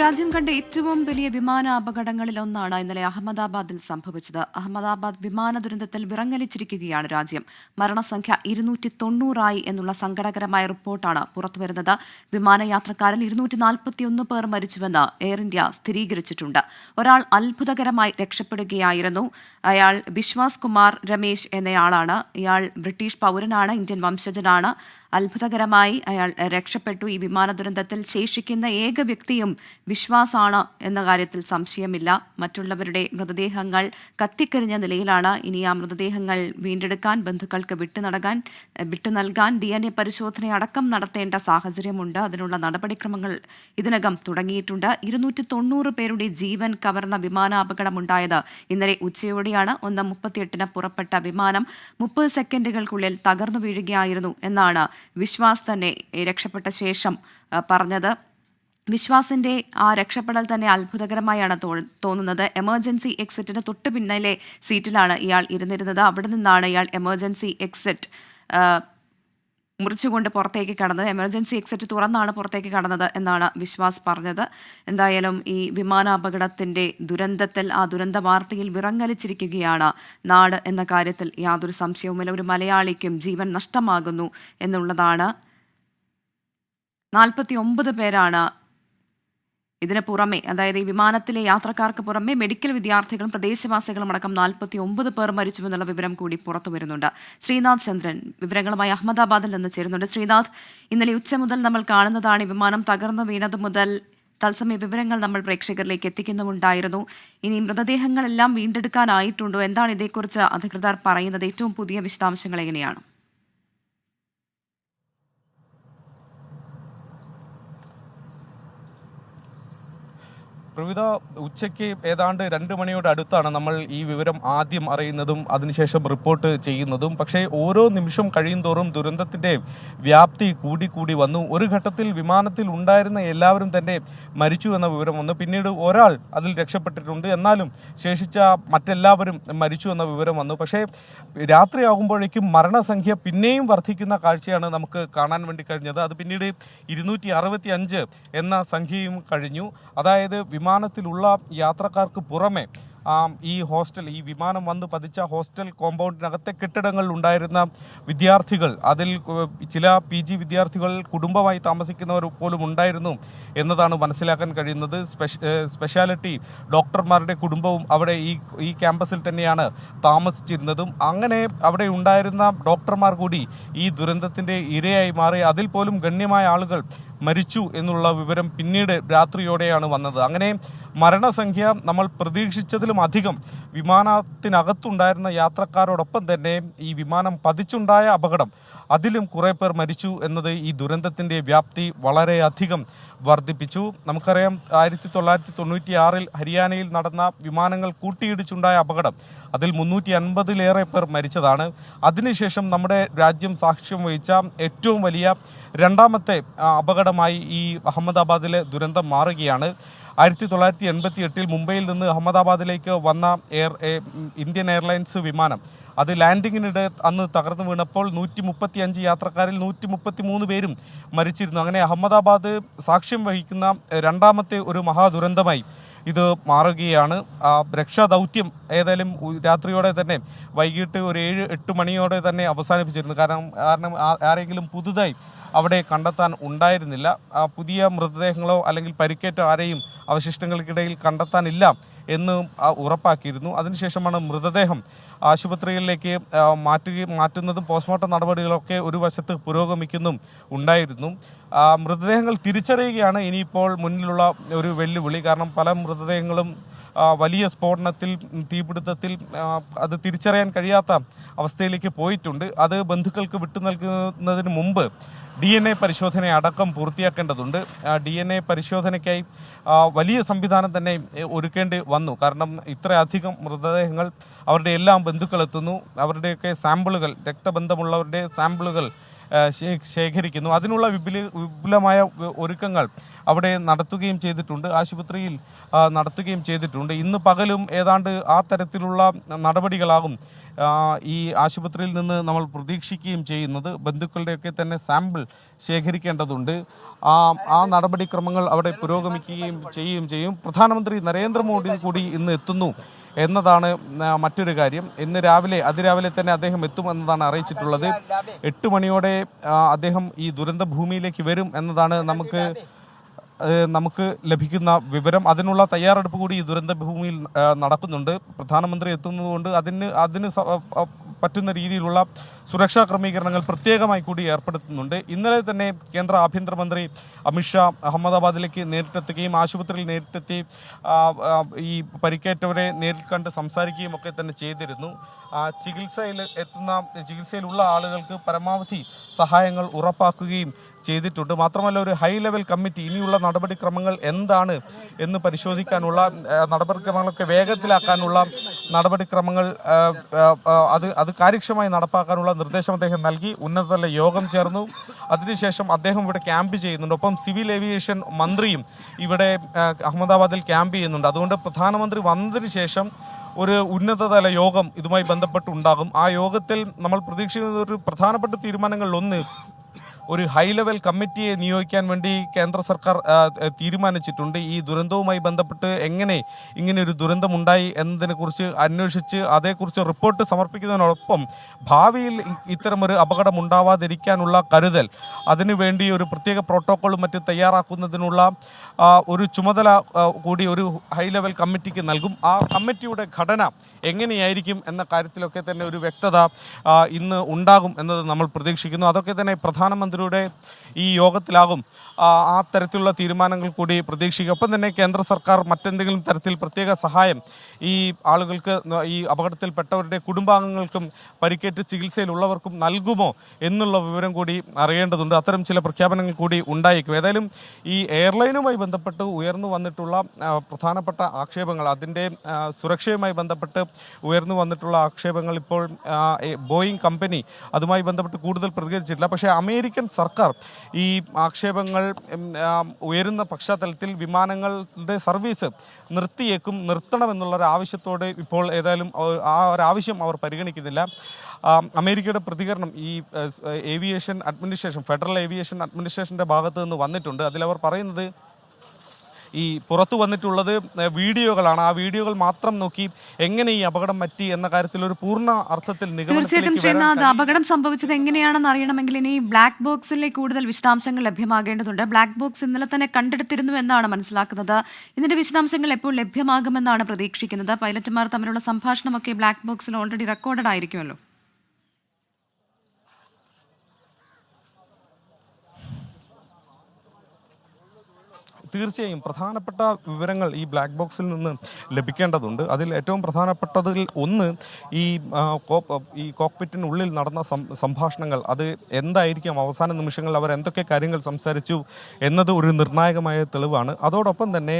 രാജ്യം കണ്ട ഏറ്റവും വലിയ വിമാന അപകടങ്ങളിൽ ഒന്നാണ് ഇന്നലെ അഹമ്മദാബാദിൽ സംഭവിച്ചത്. അഹമ്മദാബാദ് വിമാന ദുരന്തത്തിൽ വിറങ്ങലിച്ചിരിക്കുകയാണ് രാജ്യം. മരണസംഖ്യ ഇരുന്നൂറ്റി തൊണ്ണൂറായി എന്നുള്ള സങ്കടകരമായ റിപ്പോർട്ടാണ് പുറത്തുവരുന്നത്. വിമാനയാത്രക്കാരിൽ ഇരുന്നൂറ്റി നാൽപ്പത്തിയൊന്ന് പേർ മരിച്ചുവെന്ന് എയർ ഇന്ത്യ സ്ഥിരീകരിച്ചിട്ടുണ്ട്. ഒരാൾ അത്ഭുതകരമായി രക്ഷപ്പെടുകയായിരുന്നു. അയാൾ വിശ്വാസ് കുമാർ രമേശ് എന്നയാളാണ്. ഇയാൾ ബ്രിട്ടീഷ് പൗരനാണ് ഇന്ത്യൻ വംശജനാണ്. അത്ഭുതകരമായി അയാൾ രക്ഷപ്പെട്ടു. ഈ വിമാന ദുരന്തത്തിൽ ശേഷിക്കുന്ന ഏക വ്യക്തിയും വിശ്വാസാണ് എന്ന കാര്യത്തിൽ സംശയമില്ല. മറ്റുള്ളവരുടെ മൃതദേഹങ്ങൾ കത്തിക്കരിഞ്ഞ നിലയിലാണ്. ഇനി ആ മൃതദേഹങ്ങൾ വീണ്ടെടുക്കാൻ ബന്ധുക്കൾക്ക് വിട്ടു നടക്കാൻ വിട്ടു നൽകാൻ ഡി എൻ എ പരിശോധന അടക്കം നടത്തേണ്ട സാഹചര്യമുണ്ട്. അതിനുള്ള നടപടിക്രമങ്ങൾ ഇതിനകം തുടങ്ങിയിട്ടുണ്ട്. ഇരുന്നൂറ്റി തൊണ്ണൂറ് പേരുടെ ജീവൻ കവർന്ന വിമാനാപകടമുണ്ടായത് ഇന്നലെ ഉച്ചയോടെയാണ്. ഒന്ന് മുപ്പത്തിയെട്ടിന് പുറപ്പെട്ട വിമാനം മുപ്പത് സെക്കൻഡുകൾക്കുള്ളിൽ തകർന്നു വീഴുകയായിരുന്നു എന്നാണ് വിശ്വാസ് തന്നെ രക്ഷപ്പെട്ട ശേഷം പറഞ്ഞത്. വിശ്വാസിന്റെ ആ രക്ഷപ്പെടൽ തന്നെ അത്ഭുതകരമായാണ് തോന്നുന്നത്. എമർജൻസി എക്സിറ്റിന് തൊട്ട് പിന്നിലെ സീറ്റിലാണ് ഇയാൾ ഇരുന്നിരുന്നത്. അവിടെ നിന്നാണ് ഇയാൾ എമർജൻസി എക്സിറ്റ് മുറിച്ചുകൊണ്ട് പുറത്തേക്ക് കടന്നത്. എമർജൻസി എക്സിറ്റ് തുറന്നാണ് പുറത്തേക്ക് കടന്നത് എന്നാണ് വിശ്വാസ് പറഞ്ഞത്. എന്തായാലും ഈ വിമാനാപകടത്തിന്റെ ദുരന്തത്തിൽ ആ ദുരന്ത വാർത്തയിൽ വിറങ്ങലിച്ചിരിക്കുകയാണ് നാട് എന്ന കാര്യത്തിൽ യാതൊരു സംശയവുമില്ല. ഒരു മലയാളിക്കും ജീവൻ നഷ്ടമാകുന്നു എന്നുള്ളതാണ്. നാൽപ്പത്തി ഒമ്പത് പേരാണ് ഇതിന് പുറമെ അതായത് ഈ വിമാനത്തിലെ യാത്രക്കാർക്ക് പുറമെ മെഡിക്കൽ വിദ്യാർത്ഥികളും പ്രദേശവാസികളും അടക്കം നാൽപ്പത്തി ഒമ്പത് പേർ മരിച്ചുവെന്നുള്ള വിവരം കൂടി പുറത്തു വരുന്നുണ്ട്. ശ്രീനാഥ് ചന്ദ്രൻ വിവരങ്ങളുമായി അഹമ്മദാബാദിൽ നിന്ന് ചേരുന്നുണ്ട്. ശ്രീനാഥ് ഇന്നലെ ഉച്ച മുതൽ നമ്മൾ കാണുന്നതാണ് വിമാനം തകർന്നു വീണത് മുതൽ തത്സമയ വിവരങ്ങൾ നമ്മൾ പ്രേക്ഷകരിലേക്ക് എത്തിക്കുന്നുമുണ്ടായിരുന്നു. ഇനി മൃതദേഹങ്ങളെല്ലാം വീണ്ടെടുക്കാനായിട്ടുണ്ടോ? എന്താണ് ഇതേക്കുറിച്ച് അധികൃതർ പറയുന്നത്? ഏറ്റവും പുതിയ വിശദാംശങ്ങൾ എങ്ങനെയാണ്? പ്രവിധ ഉച്ചയ്ക്ക് ഏതാണ്ട് രണ്ട് മണിയോട് അടുത്താണ് നമ്മൾ ഈ വിവരം ആദ്യം അറിയുന്നതും അതിനുശേഷം റിപ്പോർട്ട് ചെയ്യുന്നതും. പക്ഷേ ഓരോ നിമിഷം കഴിയുന്തോറും ദുരന്തത്തിന്റെ വ്യാപ്തി കൂടിക്കൂടി വന്നു. ഒരു ഘട്ടത്തിൽ വിമാനത്തിൽ ഉണ്ടായിരുന്ന എല്ലാവരും തന്നെ മരിച്ചു എന്ന വിവരം വന്നു. പിന്നീട് ഒരാൾ അതിൽ രക്ഷപ്പെട്ടിട്ടുണ്ട്. എന്നാലും ശേഷിച്ച മറ്റെല്ലാവരും മരിച്ചു എന്ന വിവരം വന്നു. പക്ഷേ രാത്രിയാകുമ്പോഴേക്കും മരണസംഖ്യ പിന്നെയും വർദ്ധിക്കുന്ന കാഴ്ചയാണ് നമുക്ക് കാണാൻ വേണ്ടി കഴിഞ്ഞത്. അത് പിന്നീട് ഇരുന്നൂറ്റി എന്ന സംഖ്യയും കഴിഞ്ഞു. അതായത് വിമാനത്തിലുള്ള യാത്രക്കാർക്ക് പുറമെ ഈ ഹോസ്റ്റൽ ഈ വിമാനം വന്ന് പതിച്ച ഹോസ്റ്റൽ കോമ്പൗണ്ടിനകത്തെ കെട്ടിടങ്ങളിൽ ഉണ്ടായിരുന്ന വിദ്യാർത്ഥികൾ അതിൽ ചില പി ജി വിദ്യാർത്ഥികൾ കുടുംബമായി താമസിക്കുന്നവർ പോലും ഉണ്ടായിരുന്നു എന്നതാണ് മനസ്സിലാക്കാൻ കഴിയുന്നത്. സ്പെഷ- സ്പെഷ്യാലിറ്റി ഡോക്ടർമാരുടെ കുടുംബവും അവിടെ ഈ ഈ ക്യാമ്പസിൽ തന്നെയാണ് താമസിച്ചിരുന്നതും. അങ്ങനെ അവിടെ ഉണ്ടായിരുന്ന ഡോക്ടർമാർ കൂടി ഈ ദുരന്തത്തിന്റെ ഇരയായി മാറി അതിൽ പോലും ഗണ്യമായ ആളുകൾ മരിച്ചു എന്നുള്ള വിവരം പിന്നീട് രാത്രിയോടെയാണ് വന്നത്. അങ്ങനെ മരണസംഖ്യ നമ്മൾ പ്രതീക്ഷിച്ചതിലും അധികം വിമാനത്തിനകത്തുണ്ടായിരുന്ന യാത്രക്കാരോടൊപ്പം തന്നെ ഈ വിമാനം പതിച്ചുണ്ടായ അപകടം അതിലും കുറേ പേർ മരിച്ചു എന്നത് ഈ ദുരന്തത്തിന്റെ വ്യാപ്തി വളരെയധികം വർദ്ധിപ്പിച്ചു. നമുക്കറിയാം ആയിരത്തി തൊള്ളായിരത്തി തൊണ്ണൂറ്റി ആറിൽ ഹരിയാനയിൽ നടന്ന വിമാനങ്ങൾ കൂട്ടിയിടിച്ചുണ്ടായ അപകടം അതിൽ മുന്നൂറ്റി അൻപതിലേറെ പേർ മരിച്ചതാണ്. അതിനുശേഷം നമ്മുടെ രാജ്യം സാക്ഷ്യം വഹിച്ച ഏറ്റവും വലിയ രണ്ടാമത്തെ അപകടമായി ഈ അഹമ്മദാബാദിലെ ദുരന്തം മാറുകയാണ്. ആയിരത്തി തൊള്ളായിരത്തി എൺപത്തി എട്ടിൽ മുംബൈയിൽ നിന്ന് അഹമ്മദാബാദിലേക്ക് വന്ന എയർ ഇന്ത്യൻ എയർലൈൻസ് വിമാനം അത് ലാൻഡിങ്ങിനിടെ അന്ന് തകർന്നു വീണപ്പോൾ നൂറ്റി മുപ്പത്തി അഞ്ച് യാത്രക്കാരിൽ നൂറ്റി മുപ്പത്തി മൂന്ന് പേരും മരിച്ചിരുന്നു. അങ്ങനെ അഹമ്മദാബാദ് സാക്ഷ്യം വഹിക്കുന്ന രണ്ടാമത്തെ ഒരു മഹാദുരന്തമായി ഇത് മാറുകയാണ്. ആ രക്ഷാദൗത്യം ഏതായാലും രാത്രിയോടെ തന്നെ വൈകിട്ട് ഒരു ഏഴ് എട്ട് മണിയോടെ തന്നെ അവസാനിപ്പിച്ചിരുന്നു. കാരണം കാരണം ആരെങ്കിലും പുതുതായി അവിടെ കണ്ടെത്താൻ ഉണ്ടായിരുന്നില്ല. പുതിയ മൃതദേഹങ്ങളോ അല്ലെങ്കിൽ പരിക്കേറ്റ ആരെയും അവശിഷ്ടങ്ങൾക്കിടയിൽ കണ്ടെത്താനില്ല എന്ന് ഉറപ്പാക്കിയിരുന്നു. അതിനുശേഷമാണ് മൃതദേഹം ആശുപത്രികളിലേക്ക് മാറ്റുകയും മാറ്റുന്നതും പോസ്റ്റ്മോർട്ടം നടപടികളൊക്കെ ഒരു വശത്ത് പുരോഗമിക്കുന്നും ഉണ്ടായിരുന്നു. മൃതദേഹങ്ങൾ തിരിച്ചറിയുകയാണ് ഇനിയിപ്പോൾ മുന്നിലുള്ള ഒരു വെല്ലുവിളി. കാരണം പല മൃതദേഹങ്ങളും വലിയ സ്ഫോടനത്തിൽ തീപിടുത്തത്തിൽ അത് തിരിച്ചറിയാൻ കഴിയാത്ത അവസ്ഥയിലേക്ക് പോയിട്ടുണ്ട്. അത് ബന്ധുക്കൾക്ക് വിട്ടു നൽകുന്നതിന് മുമ്പ് ഡി എൻ എ പരിശോധന അടക്കം പൂർത്തിയാക്കേണ്ടതുണ്ട്. ഡി എൻ എ പരിശോധനയ്ക്കായി വലിയ സംവിധാനം തന്നെ ഒരുക്കേണ്ടി വന്നു. കാരണം ഇത്രയധികം മൃതദേഹങ്ങൾ അവരുടെ എല്ലാം ബന്ധുക്കൾ എത്തുന്നു അവരുടെയൊക്കെ സാമ്പിളുകൾ രക്തബന്ധമുള്ളവരുടെ സാമ്പിളുകൾ ശേഖരിക്കുന്നു. അതിനുള്ള വിപുല വിപുലമായ ഒരുക്കങ്ങൾ അവിടെ നടത്തുകയും ചെയ്തിട്ടുണ്ട്. ആശുപത്രിയിൽ നടത്തുകയും ചെയ്തിട്ടുണ്ട്. ഇന്ന് പകലും ഏതാണ്ട് ആ തരത്തിലുള്ള നടപടികളാകും ഈ ആശുപത്രിയിൽ നിന്ന് നമ്മൾ പ്രതീക്ഷിക്കുകയും ചെയ്യുന്നത്. ബന്ധുക്കളുടെയൊക്കെ തന്നെ സാമ്പിൾ ശേഖരിക്കേണ്ടതുണ്ട്. ആ ആ നടപടിക്രമങ്ങൾ അവിടെ പുരോഗമിക്കുകയും ചെയ്യുകയും ചെയ്യും. പ്രധാനമന്ത്രി നരേന്ദ്രമോദി കൂടി ഇന്ന് എത്തുന്നു. എന്നതാണ് മറ്റൊരു കാര്യം. ഇന്ന് രാവിലെ അതിരാവിലെ തന്നെ അദ്ദേഹം എത്തുമെന്നതാണ് അറിയിച്ചിട്ടുള്ളത്. എട്ട് മണിയോടെ അദ്ദേഹം ഈ ദുരന്ത ഭൂമിയിലേക്ക് വരും എന്നതാണ് നമുക്ക് നമുക്ക് ലഭിക്കുന്ന വിവരം. അതിനുള്ള തയ്യാറെടുപ്പ് കൂടി ഈ ദുരന്ത ഭൂമിയിൽ നടക്കുന്നുണ്ട്. പ്രധാനമന്ത്രി എത്തുന്നതുകൊണ്ട് അതിന് അതിന് പറ്റുന്ന രീതിയിലുള്ള സുരക്ഷാ ക്രമീകരണങ്ങൾ പ്രത്യേകമായി കൂടി ഏർപ്പെടുത്തുന്നുണ്ട്. ഇന്നലെ തന്നെ കേന്ദ്ര ആഭ്യന്തരമന്ത്രി അമിത്ഷാ അഹമ്മദാബാദിലേക്ക് നേരിട്ടെത്തുകയും ആശുപത്രിയിൽ നേരിട്ടെത്തി ഈ പരിക്കേറ്റവരെ നേരിൽ കണ്ട് സംസാരിക്കുകയും ഒക്കെ തന്നെ ചെയ്തിരുന്നു. ചികിത്സയിൽ എത്തുന്ന ചികിത്സയിലുള്ള ആളുകൾക്ക് പരമാവധി സഹായങ്ങൾ ഉറപ്പാക്കുകയും ചെയ്തിട്ടുണ്ട്. മാത്രമല്ല ഒരു ഹൈ ലെവൽ കമ്മിറ്റി ഇനിയുള്ള നടപടിക്രമങ്ങൾ എന്താണ് എന്ന് പരിശോധിക്കാനുള്ള നടപടിക്രമങ്ങളൊക്കെ വേഗത്തിലാക്കാനുള്ള നടപടിക്രമങ്ങൾ അത് അത് കാര്യക്ഷമമായി നടപ്പാക്കാനുള്ള നിർദ്ദേശം അദ്ദേഹം നൽകി. ഉന്നതതല യോഗം ചേർന്നു. അതിനുശേഷം അദ്ദേഹം ഇവിടെ ക്യാമ്പ് ചെയ്യുന്നുണ്ട്. ഒപ്പം സിവിൽ ഏവിയേഷൻ മന്ത്രിയും ഇവിടെ അഹമ്മദാബാദിൽ ക്യാമ്പ് ചെയ്യുന്നുണ്ട്. അതുകൊണ്ട് പ്രധാനമന്ത്രി വന്നതിന് ശേഷം ഒരു ഉന്നതതല യോഗം ഇതുമായി ബന്ധപ്പെട്ട് ഉണ്ടാകും. ആ യോഗത്തിൽ നമ്മൾ പ്രതീക്ഷിക്കുന്ന ഒരു പ്രധാനപ്പെട്ട തീരുമാനങ്ങളിൽ ഒന്ന് ഒരു ഹൈ ലെവൽ കമ്മിറ്റിയെ നിയോഗിക്കാൻ വേണ്ടി കേന്ദ്ര സർക്കാർ തീരുമാനിച്ചിട്ടുണ്ട്. ഈ ദുരന്തവുമായി ബന്ധപ്പെട്ട് എങ്ങനെ ഇങ്ങനെ ഒരു ദുരന്തം ദുരന്തമുണ്ടായി എന്നതിനെക്കുറിച്ച് അന്വേഷിച്ച് അതേക്കുറിച്ച് റിപ്പോർട്ട് സമർപ്പിക്കുന്നതിനോടൊപ്പം ഭാവിയിൽ ഇത്തരമൊരു അപകടം ഉണ്ടാവാതിരിക്കാനുള്ള കരുതൽ അതിനുവേണ്ടി ഒരു പ്രത്യേക പ്രോട്ടോക്കോളും മറ്റും തയ്യാറാക്കുന്നതിനുള്ള ഒരു ചുമതല കൂടി ഒരു ഹൈ ലെവൽ കമ്മിറ്റിക്ക് നൽകും. ആ കമ്മിറ്റിയുടെ ഘടന എങ്ങനെയായിരിക്കും എന്ന കാര്യത്തിലൊക്കെ തന്നെ ഒരു വ്യക്തത ഇന്ന് ഉണ്ടാകും എന്നത് നമ്മൾ പ്രതീക്ഷിക്കുന്നു. അതൊക്കെ തന്നെ പ്രധാനമന്ത്രിയുടെ ഈ യോഗത്തിലാകും. ആ, തരത്തിലുള്ള തീരുമാനങ്ങൾ കൂടി പ്രതീക്ഷിക്കുക. ഒപ്പം തന്നെ കേന്ദ്ര സർക്കാർ മറ്റെന്തെങ്കിലും തരത്തിൽ പ്രത്യേക സഹായം ഈ ആളുകൾക്ക് ഈ അപകടത്തിൽപ്പെട്ടവരുടെ കുടുംബാംഗങ്ങൾക്കും പരിക്കേറ്റ് ചികിത്സയിലുള്ളവർക്കും നൽകുമോ എന്നുള്ള വിവരം കൂടി അറിയേണ്ടതുണ്ട്. അത്തരം ചില പ്രഖ്യാപനങ്ങൾ കൂടി ഉണ്ടായേക്കും. ഏതായാലും ഈ എയർലൈനുമായി ബന്ധപ്പെട്ട് ഉയർന്നു വന്നിട്ടുള്ള പ്രധാനപ്പെട്ട ആക്ഷേപങ്ങൾ അതിന്റെ സുരക്ഷയുമായി ബന്ധപ്പെട്ട് ഉയർന്നു വന്നിട്ടുള്ള ആക്ഷേപങ്ങൾ ഇപ്പോൾ ബോയിങ് കമ്പനി അതുമായി ബന്ധപ്പെട്ട് കൂടുതൽ പ്രതികരിച്ചിട്ടില്ല. പക്ഷേ അമേരിക്കൻ സർക്കാർ ഈ ആക്ഷേപങ്ങൾ ഉയരുന്ന പശ്ചാത്തലത്തിൽ വിമാനങ്ങളുടെ സർവീസ് നിർത്തിയേക്കും നിർത്തണമെന്നുള്ള ഒരു ആവശ്യത്തോട് ഇപ്പോൾ ഏതായാലും ആ ഒരു ആവശ്യം അവർ പരിഗണിക്കുന്നില്ല. അമേരിക്കയുടെ പ്രതികരണം ഈ ഏവിയേഷൻ അഡ്മിനിസ്ട്രേഷൻ ഫെഡറൽ ഏവിയേഷൻ അഡ്മിനിസ്ട്രേഷന്റെ ഭാഗത്തു നിന്ന് വന്നിട്ടുണ്ട്. അതിലവർ പറയുന്നത് ഈ പുറത്തു വന്നിട്ടുള്ളത് വീഡിയോകളാണ്. ആ വീഡിയോകൾ മാത്രം നോക്കി എങ്ങനെ ഈ അപകടം പറ്റി എന്ന കാര്യത്തിൽ ഒരു പൂർണ അർത്ഥത്തിൽ തീർച്ചയായിട്ടും ശ്രീനാഥ് അപകടം സംഭവിച്ചത് എങ്ങനെയാണെന്ന് അറിയണമെങ്കിൽ ഇനി ബ്ലാക്ക് ബോക്സിലെ കൂടുതൽ വിശദാംശങ്ങൾ ലഭ്യമാകേണ്ടതുണ്ട്. ബ്ലാക്ക് ബോക്സ് ഇന്നലെ തന്നെ കണ്ടെടുത്തിരുന്നു എന്നാണ് മനസ്സിലാക്കുന്നത്. ഇതിന്റെ വിശദാംശങ്ങൾ എപ്പോൾ ലഭ്യമാകുമെന്നാണ് പ്രതീക്ഷിക്കുന്നത്. പൈലറ്റുമാർ തമ്മിലുള്ള സംഭാഷണമൊക്കെ ബ്ലാക്ക് ബോക്സിൽ ഓൾറെഡി റെക്കോർഡഡ് ആയിരിക്കുമല്ലോ. തീർച്ചയായും പ്രധാനപ്പെട്ട വിവരങ്ങൾ ഈ ബ്ലാക്ക് ബോക്സിൽ നിന്ന് ലഭിക്കേണ്ടതുണ്ട്. അതിൽ ഏറ്റവും പ്രധാനപ്പെട്ടതിൽ ഒന്ന് ഈ ഈ കോക്പിറ്റിനുള്ളിൽ നടന്ന സംഭാഷണങ്ങൾ. അത് എന്തായിരിക്കാം? അവസാന നിമിഷങ്ങളിൽ അവർ എന്തൊക്കെ കാര്യങ്ങൾ സംസാരിച്ചു എന്നത് ഒരു നിർണായകമായ തെളിവാണ്. അതോടൊപ്പം തന്നെ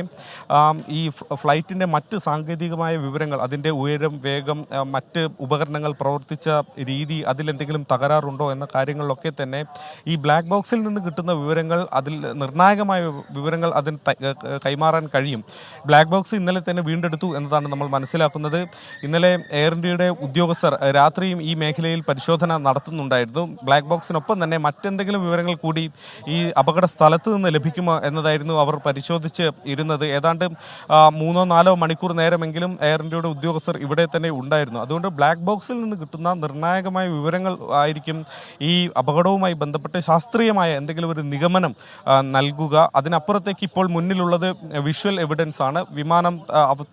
ഈ ഫ്ലൈറ്റിന്റെ മറ്റ് സാങ്കേതികമായ വിവരങ്ങൾ അതിന്റെ ഉയരം വേഗം മറ്റ് ഉപകരണങ്ങൾ പ്രവർത്തിച്ച രീതി അതിലെന്തെങ്കിലും തകരാറുണ്ടോ എന്ന കാര്യങ്ങളിലൊക്കെ തന്നെ ഈ ബ്ലാക്ക് ബോക്സിൽ നിന്ന് കിട്ടുന്ന വിവരങ്ങൾ അതിൽ നിർണായകമായ വിവരങ്ങൾ അതിന് കൈമാറാൻ കഴിയും. ബ്ലാക്ക് ബോക്സ് ഇന്നലെ തന്നെ വീണ്ടെടുത്തു എന്നതാണ് നമ്മൾ മനസ്സിലാക്കുന്നത്. ഇന്നലെ എയർ ഇന്ത്യയുടെ ഉദ്യോഗസ്ഥർ രാത്രിയും ഈ മേഖലയിൽ പരിശോധന നടത്തുന്നുണ്ടായിരുന്നു. ബ്ലാക്ക് ബോക്സിനൊപ്പം തന്നെ മറ്റെന്തെങ്കിലും വിവരങ്ങൾ കൂടി ഈ അപകട സ്ഥലത്ത് നിന്ന് ലഭിക്കുമോ എന്നതായിരുന്നു അവർ പരിശോധിച്ച് ഇരുന്നത്. ഏതാണ്ട് മൂന്നോ നാലോ മണിക്കൂർ നേരമെങ്കിലും എയർ ഇന്ത്യയുടെ ഉദ്യോഗസ്ഥർ ഇവിടെ തന്നെ ഉണ്ടായിരുന്നു. അതുകൊണ്ട് ബ്ലാക്ക് ബോക്സിൽ നിന്ന് കിട്ടുന്ന നിർണായകമായ വിവരങ്ങൾ ആയിരിക്കും ഈ അപകടവുമായി ബന്ധപ്പെട്ട് ശാസ്ത്രീയമായ എന്തെങ്കിലും ഒരു നിഗമനം നൽകുക. അതിനപ്പുറത്തേക്ക് ഇപ്പോൾ മുന്നിലുള്ളത് വിഷ്വൽ എവിഡൻസ് ആണ്. വിമാനം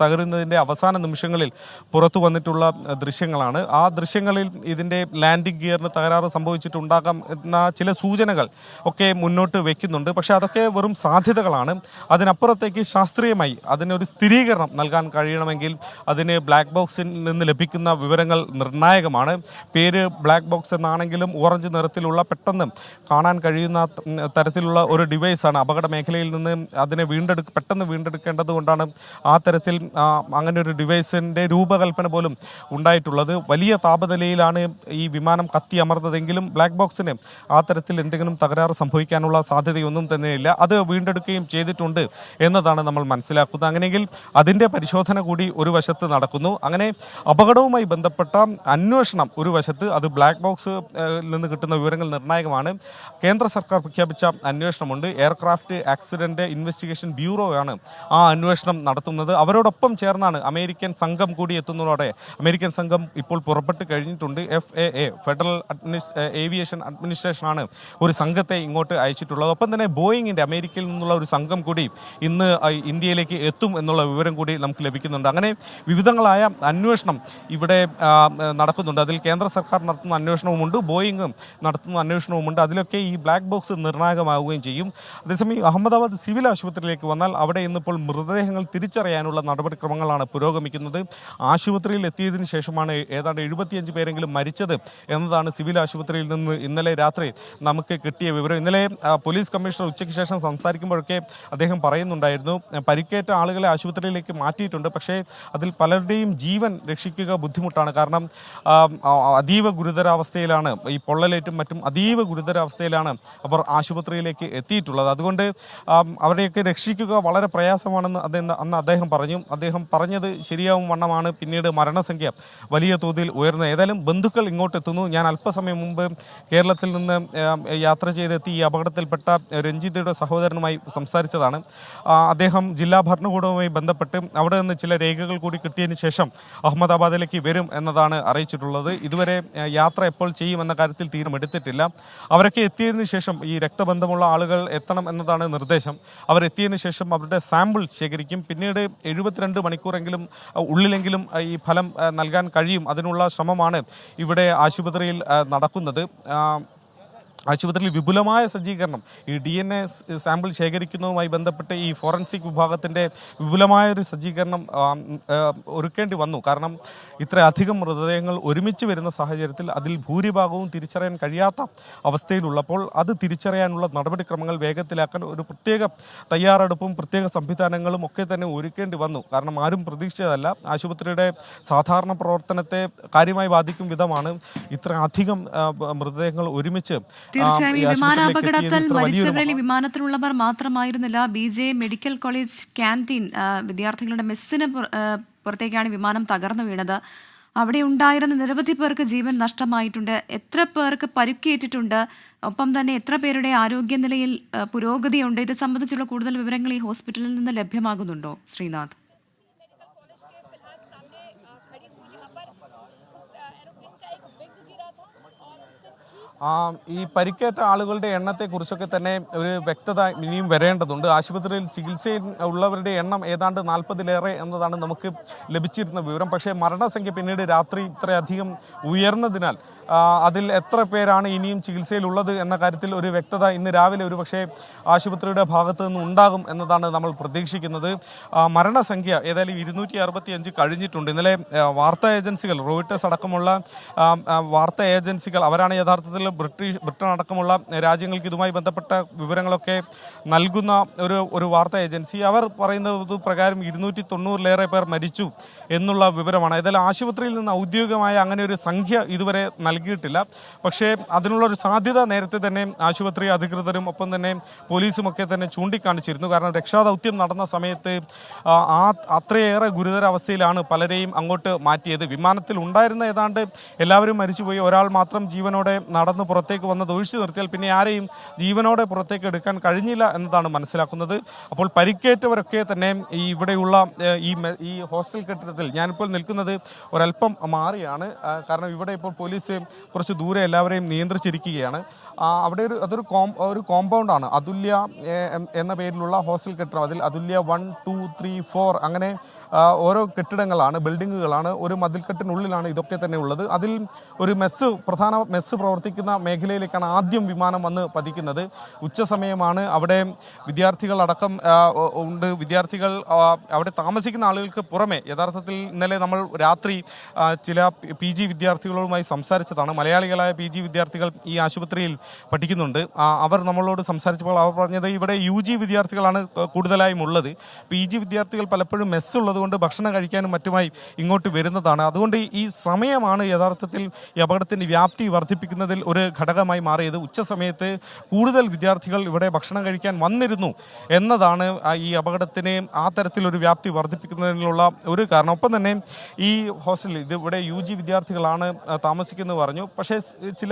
തകരുന്നതിന്റെ അവസാന നിമിഷങ്ങളിൽ പുറത്തു വന്നിട്ടുള്ള ദൃശ്യങ്ങളാണ്. ആ ദൃശ്യങ്ങളിൽ ഇതിന്റെ ലാൻഡിംഗ് ഗിയറിന് തകരാറ് സംഭവിച്ചിട്ടുണ്ടാകാം എന്ന ചില സൂചനകൾ ഒക്കെ മുന്നോട്ട് വെക്കുന്നുണ്ട്. പക്ഷേ അതൊക്കെ വെറും സാധ്യതകളാണ്. അതിനപ്പുറത്തേക്ക് ശാസ്ത്രീയമായി അതിനൊരു സ്ഥിരീകരണം നൽകാൻ കഴിയണമെങ്കിൽ അതിന് ബ്ലാക്ക് ബോക്സിൽ നിന്ന് ലഭിക്കുന്ന വിവരങ്ങൾ നിർണായകമാണ്. പേര് ബ്ലാക്ക് ബോക്സ് എന്നാണെങ്കിലും ഓറഞ്ച് നിറത്തിലുള്ള പെട്ടെന്ന് കാണാൻ കഴിയുന്ന തരത്തിലുള്ള ഒരു ഡിവൈസാണ് അപകട മേഖലയിൽ നിന്ന് അതിനെ വീണ്ടെടുക്ക പെട്ടെന്ന് വീണ്ടെടുക്കേണ്ടത് കൊണ്ടാണ് ആ തരത്തിൽ അങ്ങനെ ഒരു ഡിവൈസിന്റെ രൂപകൽപ്പന പോലും ഉണ്ടായിട്ടുള്ളത്. വലിയ താപനിലയിലാണ് ഈ വിമാനം കത്തി അമർന്നതെങ്കിലും ബ്ലാക്ക് ബോക്സിന് ആ തരത്തിൽ എന്തെങ്കിലും തകരാറ് സംഭവിക്കാനുള്ള സാധ്യതയൊന്നും തന്നെയില്ല. അത് വീണ്ടെടുക്കുകയും ചെയ്തിട്ടുണ്ട് എന്നതാണ് നമ്മൾ മനസ്സിലാക്കുന്നത്. അങ്ങനെയെങ്കിൽ അതിന്റെ പരിശോധന കൂടി ഒരു വശത്ത് നടക്കുന്നു. അങ്ങനെ അപകടവുമായി ബന്ധപ്പെട്ട അന്വേഷണം ഒരു വശത്ത് അത് ബ്ലാക്ക് ബോക്സ് നിന്ന് കിട്ടുന്ന വിവരങ്ങൾ നിർണായകമാണ്. കേന്ദ്ര സർക്കാർ പ്രഖ്യാപിച്ച അന്വേഷണമുണ്ട്. എയർക്രാഫ്റ്റ് ആക്സിഡന്റ് ഇൻവെസ്റ്റിഗേഷൻ ബ്യൂറോ ആണ് ആ അന്വേഷണം നടത്തുന്നത്. അവരോടൊപ്പം ചേർന്നാണ് അമേരിക്കൻ സംഘം കൂടി എത്തുന്നതോടെ. അമേരിക്കൻ സംഘം ഇപ്പോൾ പുറപ്പെട്ട് കഴിഞ്ഞിട്ടുണ്ട്. F A A federal aviation administration ആണ് ഒരു സംഘത്തെ ഇങ്ങോട്ട് അയച്ചിട്ടുള്ളത്. ഒപ്പം തന്നെ ബോയിങ്ങിന്റെ അമേരിക്കയിൽ നിന്നുള്ള ഒരു സംഘം കൂടി ഇന്ന് ഇന്ത്യയിലേക്ക് എത്തും എന്നുള്ള വിവരം കൂടി നമുക്ക് ലഭിക്കുന്നുണ്ട്. അങ്ങനെ വിവിധങ്ങളായ അന്വേഷണം ഇവിടെ നടക്കുന്നുണ്ട്. അതിൽ കേന്ദ്ര സർക്കാർ നടത്തുന്ന അന്വേഷണവുമുണ്ട് ബോയിങ് നടത്തുന്ന അന്വേഷണവുമുണ്ട്. അതിലൊക്കെ ഈ ബ്ലാക്ക് ബോക്സ് നിർണായകമാവുകയും ചെയ്യും. അതേസമയം അഹമ്മദാബാദ് സിവിൽ ആശുപത്രിയിലേക്ക് വന്നാൽ അവിടെ ഇന്നിപ്പോൾ മൃതദേഹങ്ങൾ തിരിച്ചറിയാനുള്ള നടപടിക്രമങ്ങളാണ് പുരോഗമിക്കുന്നത്. ആശുപത്രിയിൽ എത്തിയതിനു ശേഷമാണ് ഏതാണ്ട് എഴുപത്തിയഞ്ച് പേരെങ്കിലും മരിച്ചത് എന്നതാണ് സിവിൽ ആശുപത്രിയിൽ നിന്ന് ഇന്നലെ രാത്രി നമുക്ക് കിട്ടിയ വിവരം. ഇന്നലെ പോലീസ് കമ്മീഷണർ ഉച്ചയ്ക്ക് ശേഷം സംസാരിക്കുമ്പോഴൊക്കെ അദ്ദേഹം പറയുന്നുണ്ടായിരുന്നു പരിക്കേറ്റ ആളുകളെ ആശുപത്രിയിലേക്ക് മാറ്റിയിട്ടുണ്ട്. പക്ഷേ അതിൽ പലരുടെയും ജീവൻ രക്ഷിക്കുക ബുദ്ധിമുട്ടാണ്. കാരണം അതീവ ഗുരുതരാവസ്ഥയിലാണ് ഈ പൊള്ളലേറ്റും മറ്റും അതീവ ഗുരുതരാവസ്ഥയിലാണ് അവർ ആശുപത്രിയിലേക്ക് എത്തിയിട്ടുള്ളത്. അതുകൊണ്ട് ആ, അവരെയൊക്കെ രക്ഷിക്കുക വളരെ പ്രയാസമാണെന്ന് അദ്ദേഹം അന്ന് അദ്ദേഹം പറഞ്ഞു. അദ്ദേഹം പറഞ്ഞത് ശരിയാവും വണ്ണമാണ്. പിന്നീട് മരണസംഖ്യ വലിയ തോതിൽ ഉയർന്നത് ഏതായാലും ബന്ധുക്കൾ ഇങ്ങോട്ട് എത്തുന്നു ഞാൻ അല്പസമയം മുമ്പ് കേരളത്തിൽ നിന്ന് യാത്ര ചെയ്തെത്തി ഈ അപകടത്തിൽപ്പെട്ട രഞ്ജിതയുടെ സഹോദരനുമായി സംസാരിച്ചതാണ്. അദ്ദേഹം ജില്ലാ ഭരണകൂടവുമായി ബന്ധപ്പെട്ട് അവിടെ നിന്ന് ചില രേഖകൾ കൂടി കിട്ടിയതിന് ശേഷം അഹമ്മദാബാദിലേക്ക് വരും എന്നതാണ് അറിയിച്ചിട്ടുള്ളത്. ഇതുവരെ യാത്ര എപ്പോൾ ചെയ്യുമെന്ന കാര്യത്തിൽ തീരുമെടുത്തിട്ടില്ല അവരൊക്കെ എത്തിയതിനു ശേഷം ഈ രക്തബന്ധമുള്ള ആളുകൾ എത്തണം എന്നതാണ് നിർദ്ദേശം. അവരെത്തിയതിനു ശേഷം അവരുടെ സാമ്പിൾ ശേഖരിക്കും. പിന്നീട് എഴുപത്തിരണ്ട് മണിക്കൂറെങ്കിലും ഉള്ളിലെങ്കിലും ഈ ഫലം നൽകാൻ കഴിയും. അതിനുള്ള ശ്രമമാണ് ഇവിടെ ആശുപത്രിയിൽ നടക്കുന്നത്. ആശുപത്രിയിൽ വിപുലമായ സജ്ജീകരണം. ഈ ഡി എൻ എ സാമ്പിൾ ശേഖരിക്കുന്നതുമായി ബന്ധപ്പെട്ട് ഈ ഫോറൻസിക് വിഭാഗത്തിന്റെ വിപുലമായ ഒരു സജ്ജീകരണം ഒരുക്കേണ്ടി വന്നു. കാരണം ഇത്രയധികം മൃതദേഹങ്ങൾ ഒരുമിച്ച് വരുന്ന സാഹചര്യത്തിൽ അതിൽ ഭൂരിഭാഗവും തിരിച്ചറിയാൻ കഴിയാത്ത അവസ്ഥയിലുള്ളപ്പോൾ അത് തിരിച്ചറിയാനുള്ള നടപടിക്രമങ്ങൾ വേഗത്തിലാക്കാൻ ഒരു പ്രത്യേക തയ്യാറെടുപ്പും പ്രത്യേക സംവിധാനങ്ങളും ഒക്കെ തന്നെ ഒരുക്കേണ്ടി വന്നു. കാരണം ആരും പ്രതീക്ഷിച്ചതല്ല. ആശുപത്രിയുടെ സാധാരണ പ്രവർത്തനത്തെ കാര്യമായി ബാധിക്കും വിധമാണ് ഇത്ര അധികം മൃതദേഹങ്ങൾ ഒരുമിച്ച് തീർച്ചയായും ഈ വിമാനാപകടത്തിൽ മരിച്ചവരിൽ വിമാനത്തിലുള്ളവർ മാത്രമായിരുന്നില്ല. B J medical college canteen വിദ്യാർത്ഥികളുടെ മെസ്സിന് പുറ- പുറത്തേക്കാണ് വിമാനം തകർന്നു വീണത്. അവിടെ ഉണ്ടായിരുന്ന നിരവധി പേർക്ക് ജീവൻ നഷ്ടമായിട്ടുണ്ട്. എത്ര പേർക്ക് പരുക്കേറ്റിട്ടുണ്ട്? ഒപ്പം തന്നെ എത്ര പേരുടെ ആരോഗ്യനിലയിൽ പുരോഗതിയുണ്ട്? ഇത് സംബന്ധിച്ചുള്ള കൂടുതൽ വിവരങ്ങൾ ഈ ഹോസ്പിറ്റലിൽ നിന്ന് ലഭ്യമാകുന്നുണ്ടോ ശ്രീനാഥ്? ഈ പരിക്കേറ്റ ആളുകളുടെ എണ്ണത്തെ കുറിച്ചൊക്കെ തന്നെ ഒരു വ്യക്തത ഇനിയും വരേണ്ടതുണ്ട്. ആശുപത്രിയിൽ ചികിത്സയിൽ ഉള്ളവരുടെ എണ്ണം ഏതാണ്ട് നാൽപ്പതിലേറെ എന്നതാണ് നമുക്ക് ലഭിച്ചിരുന്ന വിവരം. പക്ഷേ മരണസംഖ്യ പിന്നീട് രാത്രി ഇത്രയധികം ഉയർന്നതിനാൽ അതിൽ എത്ര പേരാണ് ഇനിയും ചികിത്സയിലുള്ളത് എന്ന കാര്യത്തിൽ ഒരു വ്യക്തത ഇന്ന് രാവിലെ ഒരു പക്ഷേ ആശുപത്രിയുടെ ഭാഗത്ത് നിന്ന് ഉണ്ടാകും എന്നതാണ് നമ്മൾ പ്രതീക്ഷിക്കുന്നത്. മരണസംഖ്യ ഏതായാലും ഇരുന്നൂറ്റി അറുപത്തി അഞ്ച് കഴിഞ്ഞിട്ടുണ്ട്. ഇന്നലെ വാർത്താ ഏജൻസികൾ റോയിട്ടേഴ്സ് അടക്കമുള്ള വാർത്താ ഏജൻസികൾ അവരാണ് യഥാർത്ഥത്തിൽ ബ്രിട്ടീഷ് ബ്രിട്ടൻ അടക്കമുള്ള രാജ്യങ്ങൾക്ക് ഇതുമായി ബന്ധപ്പെട്ട വിവരങ്ങളൊക്കെ നൽകുന്ന ഒരു ഒരു വാർത്താ ഏജൻസി. അവർ പറയുന്നത് പ്രകാരം ഇരുന്നൂറ്റി തൊണ്ണൂറിലേറെ പേർ മരിച്ചു എന്നുള്ള വിവരമാണ്. ഏതായാലും ആശുപത്രിയിൽ നിന്ന് ഔദ്യോഗികമായ അങ്ങനെ ഒരു സംഖ്യ ഇതുവരെ നൽകിയിട്ടില്ല. പക്ഷേ അതിനുള്ള ഒരു സാധ്യത നേരത്തെ തന്നെ ആശുപത്രി അധികൃതരും ഒപ്പം തന്നെ പോലീസും ഒക്കെ തന്നെ ചൂണ്ടിക്കാണിച്ചിരുന്നു. കാരണം രക്ഷാദൗത്യം നടന്ന സമയത്ത് ആ അത്രയേറെ ഗുരുതരാവസ്ഥയിലാണ് പലരെയും അങ്ങോട്ട് മാറ്റിയത്. വിമാനത്തിൽ ഉണ്ടായിരുന്ന ഏതാണ്ട് എല്ലാവരും മരിച്ചുപോയി. ഒരാൾ മാത്രം ജീവനോടെ നടന്ന് പുറത്തേക്ക് വന്നത് ഒഴിച്ചു നിർത്തിയാൽ പിന്നെ ആരെയും ജീവനോടെ പുറത്തേക്ക് എടുക്കാൻ കഴിഞ്ഞില്ല എന്നതാണ് മനസ്സിലാക്കുന്നത്. അപ്പോൾ പരിക്കേറ്റവരൊക്കെ തന്നെ ഈ ഇവിടെയുള്ള ഈ ഈ ഹോസ്റ്റൽ കെട്ടിടത്തിൽ ഞാനിപ്പോൾ നിൽക്കുന്നത് ഒരല്പം മാറിയാണ്. കാരണം ഇവിടെ ഇപ്പോൾ പോലീസ് കുറച്ച് ദൂരെ എല്ലാവരെയും നിയന്ത്രിച്ചിരിക്കുകയാണ്. അവിടെ ഒരു അതൊരു കോം ഒരു കോമ്പൗണ്ടാണ് അതുല്യ എന്ന പേരിലുള്ള ഹോസ്റ്റൽ കെട്ടിടം. അതിൽ Atulya one two three four അങ്ങനെ ഓരോ കെട്ടിടങ്ങളാണ് ബിൽഡിങ്ങുകളാണ് ഒരു മതിൽക്കെട്ടിനുള്ളിലാണ് ഇതൊക്കെ തന്നെ ഉള്ളത്. അതിൽ ഒരു മെസ്സ് പ്രധാന മെസ്സ് പ്രവർത്തിക്കുന്ന മേഖലയിലേക്കാണ് ആദ്യം വിമാനം വന്ന് പതിക്കുന്നത്. ഉച്ച സമയമാണ് അവിടെ വിദ്യാർത്ഥികൾ അടക്കം ഉണ്ട്. വിദ്യാർത്ഥികൾ അവിടെ താമസിക്കുന്ന ആളുകൾക്ക് പുറമെ യഥാർത്ഥത്തിൽ ഇന്നലെ നമ്മൾ രാത്രി ചില പി ജി വിദ്യാർത്ഥികളുമായി സംസാരിച്ചതാണ്. മലയാളികളായ പി ജി വിദ്യാർത്ഥികൾ ഈ ആശുപത്രിയിൽ പഠിക്കുന്നുണ്ട്. അവർ നമ്മളോട് സംസാരിച്ചപ്പോൾ അവർ പറഞ്ഞത് ഇവിടെ യു ജി വിദ്യാർത്ഥികളാണ് കൂടുതലായും ഉള്ളത്. പി ജി വിദ്യാർത്ഥികൾ പലപ്പോഴും മെസ്സ് ഉള്ളതുകൊണ്ട് ഭക്ഷണം കഴിക്കാനും മറ്റുമായി ഇങ്ങോട്ട് വരുന്നതാണ്. അതുകൊണ്ട് ഈ സമയമാണ് യഥാർത്ഥത്തിൽ ഈ അപകടത്തിന്റെ വ്യാപ്തി വർദ്ധിപ്പിക്കുന്നതിൽ ഒരു ഘടകമായി മാറിയത്. ഉച്ച സമയത്ത് കൂടുതൽ വിദ്യാർത്ഥികൾ ഇവിടെ ഭക്ഷണം കഴിക്കാൻ വന്നിരുന്നു എന്നതാണ് ഈ അപകടത്തിന് ആ തരത്തിലൊരു വ്യാപ്തി വർദ്ധിപ്പിക്കുന്നതിനുള്ള ഒരു കാരണം. ഒപ്പം തന്നെ ഈ ഹോസ്റ്റലിൽ ഇത് ഇവിടെ യു ജി വിദ്യാർത്ഥികളാണ് താമസിക്കുന്നത് പറഞ്ഞു. പക്ഷേ ചില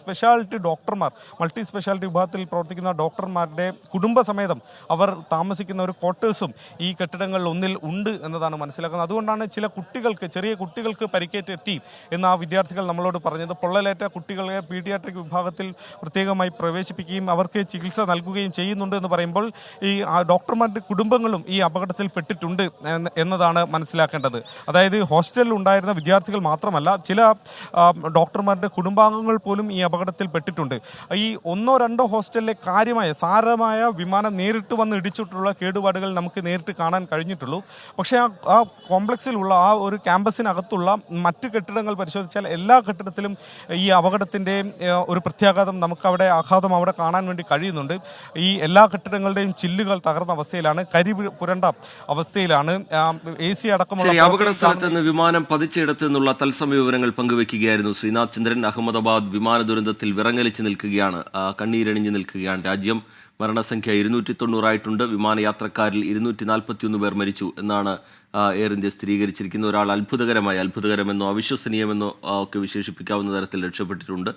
സ്പെഷ്യാലിറ്റി ഡോക്ടർമാർ മൾട്ടി സ്പെഷ്യാലിറ്റി വിഭാഗത്തിൽ പ്രവർത്തിക്കുന്ന ഡോക്ടർമാരുടെ കുടുംബസമേതം അവർ താമസിക്കുന്ന ഒരു ക്വാർട്ടേഴ്സും ഈ കെട്ടിടങ്ങളിൽ ഒന്നിൽ ഉണ്ട് എന്നതാണ് മനസ്സിലാക്കുന്നത്. അതുകൊണ്ടാണ് ചില കുട്ടികൾക്ക് ചെറിയ കുട്ടികൾക്ക് പരിക്കേറ്റ് എത്തി എന്ന് ആ വിദ്യാർത്ഥികൾ നമ്മളോട് പറഞ്ഞത്. പൊള്ളലേറ്റ കുട്ടികളെ പീഡിയാട്രിക് വിഭാഗത്തിൽ പ്രത്യേകമായി പ്രവേശിപ്പിക്കുകയും അവർക്ക് ചികിത്സ നൽകുകയും ചെയ്യുന്നുണ്ട് എന്ന് പറയുമ്പോൾ ഈ ഡോക്ടർമാരുടെ കുടുംബങ്ങളും ഈ അപകടത്തിൽ പെട്ടിട്ടുണ്ട് എന്നതാണ് മനസ്സിലാക്കേണ്ടത്. അതായത് ഹോസ്റ്റലിൽ ഉണ്ടായിരുന്ന വിദ്യാർത്ഥികൾ മാത്രമല്ല ചില ഡോക്ടർമാരുടെ കുടുംബാംഗങ്ങൾ പോലും ഈ അപകടത്തിൽ പെട്ടിട്ടുണ്ട്. ഈ ഒന്നോ രണ്ടോ ഹോസ്റ്റലിലെ കാര്യമായ സാരമായ വിമാനം നേരിട്ട് വന്ന് ഇടിച്ചിട്ടുള്ള കേടുപാടുകൾ നമുക്ക് നേരിട്ട് കാണാൻ കഴിഞ്ഞിട്ടുള്ളൂ. പക്ഷേ ആ ആ കോംപ്ലക്സിലുള്ള ആ ഒരു ക്യാമ്പസിനകത്തുള്ള മറ്റ് കെട്ടിടങ്ങൾ പരിശോധിച്ചാൽ എല്ലാ കെട്ടിടത്തിലും ഈ അപകടത്തിന്റെ ഒരു പ്രത്യാഘാതം നമുക്കവിടെ ആഘാതം അവിടെ കാണാൻ വേണ്ടി കഴിയുന്നുണ്ട്. ഈ എല്ലാ കെട്ടിടങ്ങളുടെയും ചില്ലുകൾ തകർന്ന അവസ്ഥയിലാണ് കരി പുരണ്ട അവസ്ഥയിലാണ്. എ സി അടക്കമുള്ള അപകട സ്ഥലത്ത് നിന്ന് വിമാനം പതിച്ചിടത്ത് നിന്നുള്ള തത്സമയ വിവരങ്ങൾ പങ്കുവെക്കുകയായിരുന്നു ശ്രീനാഥ് ചന്ദ്രൻ. അഹമ്മദാബാദ് വിമാന ദുരന്തത്തിൽ വിറങ്ങലിച്ച് നിൽക്കുകയാണ്. കണ്ണീരണിഞ്ഞ് നിൽക്കുകയാണ് രാജ്യം. മരണസംഖ്യ ഇരുന്നൂറ്റി തൊണ്ണൂറായിട്ടുണ്ട് വിമാനയാത്രക്കാരിൽ ഇരുന്നൂറ്റി നാൽപ്പത്തിയൊന്ന് പേർ മരിച്ചു എന്നാണ് എയർ ഇന്ത്യ സ്ഥിരീകരിച്ചിരിക്കുന്ന ഒരാൾ അത്ഭുതകരമായി അത്ഭുതകരമെന്നോ അവിശ്വസനീയമെന്നോ ഒക്കെ വിശേഷിപ്പിക്കാവുന്ന തരത്തിൽ രക്ഷപ്പെട്ടിട്ടുണ്ട്.